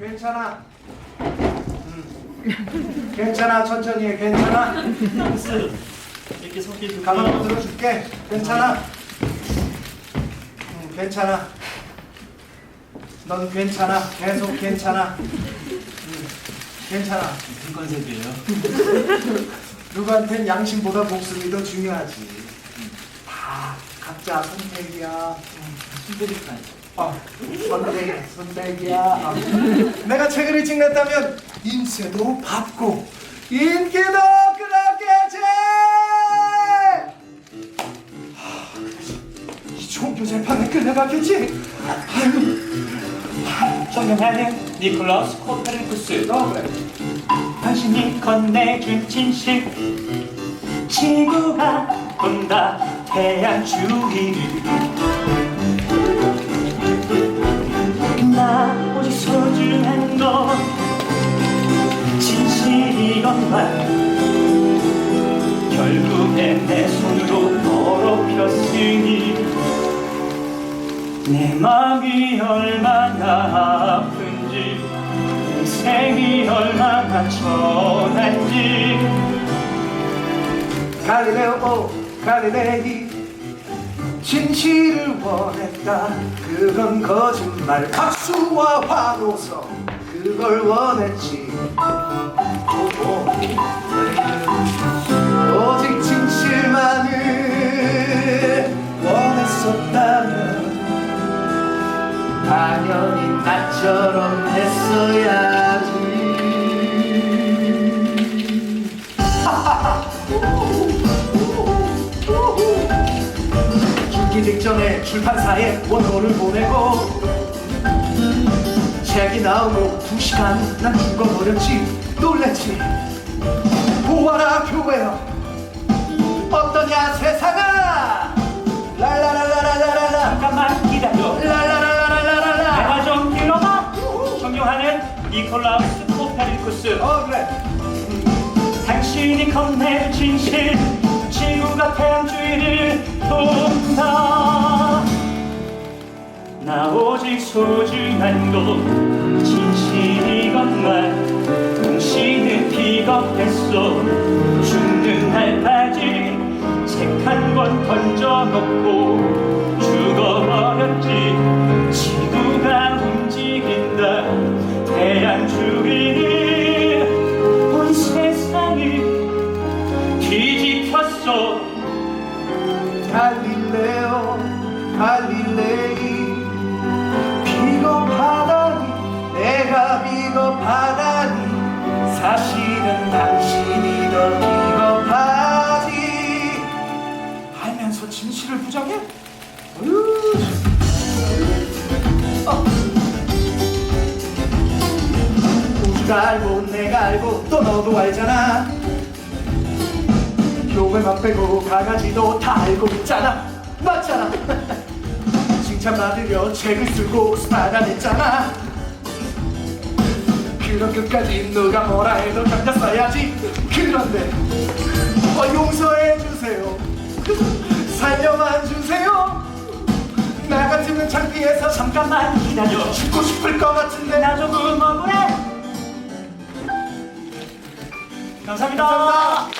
괜찮아. 음. 괜찮아. 천천히 해. 괜찮아. 스 이렇게 손길 가만 좀 들어줄게. 괜찮아. 음, 괜찮아. 넌 괜찮아. 계속 괜찮아. 음, 괜찮아. 무슨 컨셉이에요? 누구한텐 양심보다 목숨이 더 중요하지. 다 각자 선택이야. 순대리까 지 어, 선택, 선택이야. 어. 내가 책을 일찍 냈다면 인세도 받고 인기도 끌었겠지. 하, 이 종교 재판에 끌려갔겠지. 아이고, 존경하는 니콜라스 코페르쿠스 너 그래. 당신이 건네준 진실 지구가 본다 태양 주위를 내 마음이 얼마나 아픈지 인생이 얼마나 천한지. 갈릴레오 갈릴레이. 진실을 원했다. 그건 거짓말. 박수와 환호성. 그걸 원했지. 오, 오직 나처럼 했어야지. 죽기 직전에 출판사에 원고를 보내고 책이 나오고 두 시간 난 죽어버렸지. 놀랬지. 보아라 교회여 존경하는 니콜라우스 코페르쿠스. 어 그래. 당신이 건네준 진실 지구가 태양 주위를 돈다. 나 오직 소중한 건 진실이건만 동시는 비겁했어. 죽는 날까지 책 한 권 던져놓고 뒤집혔어. 갈릴레오 갈릴레이. 비겁하다니 내가 비겁하다니. 사실은 당신이 더 비겁하지. 알면서 진실을 부정해? 어휴. 알고 내가 알고 또 너도 알잖아 교회만 빼고 강아지도 다 알고 있잖아. 맞잖아. 칭찬받으려 책을 쓰고 스파다냈잖아. 그럼 끝까지 누가 뭐라 해도 당장 써야지. 그런데 어, 용서해 주세요. 살려만 주세요. 나 같으면 창피해서 잠깐만 기다려. 죽고 싶을 것 같은데. 나 조금 억울해 감사합니다. 감사합니다